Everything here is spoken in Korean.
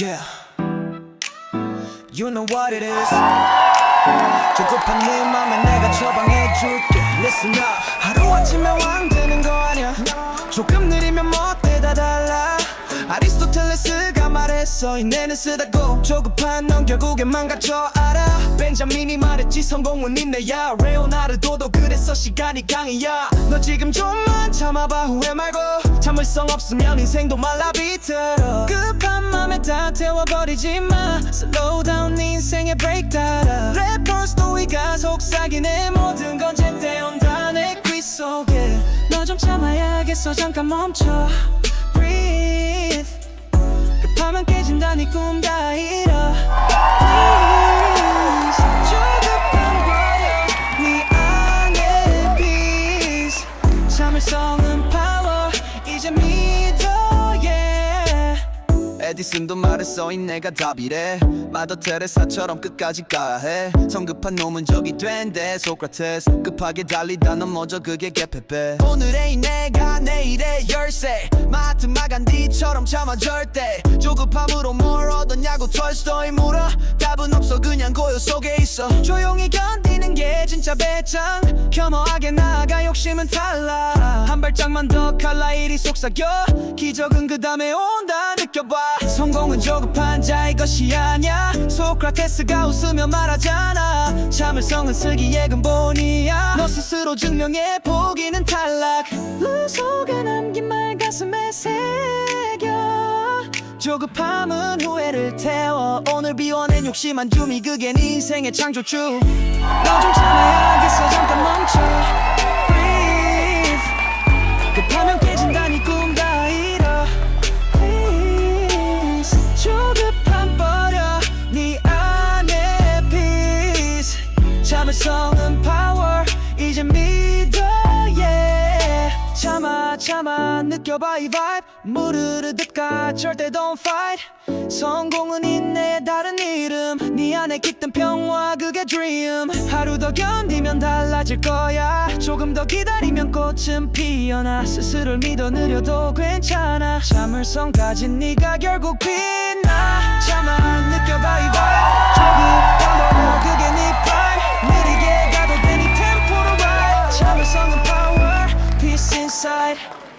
Yeah. You know what it is. 조급한 네 맘에 내가 처방해줄게. Listen up. 하루아침에 왕 되는 거 아니야. 조금 느리면 멋대 다 달라. 아리스토텔레스가 말했어 인내는 쓰다고 조급한 넌 결국엔 망가져 알아 벤자민이 말했지 성공은 인내야 레오나르도도 그랬어 시간이 강이야 너 지금 좀만 참아봐 후회 말고 참을성 없으면 인생도 말라 비틀어 태워버리지 마. Slow down 네 인생의 브레이크 따라 래퍼 스토리가 속삭이네 모든 건 제때 온다 내 귀 속에. 너 좀 참아야겠어. 잠깐 멈춰. Breathe. 급하면 깨진다 네 꿈 다 잃어. Please. 조급한 버려 네 안에 peace. 참을성은 파워 이제 믿어 에디슨도 말했어 인내가 답이래. 마더 테레사처럼 끝까지 가야 해. 성급한 놈은 적이 된대. 소크라테스 급하게 달리다 넘어져 그게 개페페 오늘의 인내가 내일의 열쇠. 마트 마 간디처럼 참아 절대. 조급함으로 뭘 얻었냐고 톨스토이 물어. 답은 없어. 그냥 고요 속에 있어. 조용히 견디는 게 진짜 배짱. 겸허하게 나아가 욕심은 탈락. 한 발짝만 더 칼라 일이 속삭여. 기적은 그 다음에 온다 느껴봐. 성공은 조급한 자의 것이 아냐 소크라테스가 웃으며 말하잖아. 참을성은 슬기의 근본이야. 너 스스로 증명해 보기는 탈락. 루 속에 남긴 말 가슴에 새겨. 조급함은 후회를 태워. 오늘 비워낸 욕심 한 줌이 그게 네 인생의 창조주. 너 좀 참아야겠어 참을성은 power. 이제 믿어 yeah. 참아 참아 느껴봐 이 vibe. 무르르듯 가 절대 don't fight. 성공은 인내의 다른 이름. 네 안에 깃든 평화 그게 dream. 하루 더 견디면 달라질 거야. 조금 더 기다리면 꽃은 피어나. 스스로를 믿어 느려도 괜찮아. 참을성 가진 네가 결국 빛나. 참아 ver.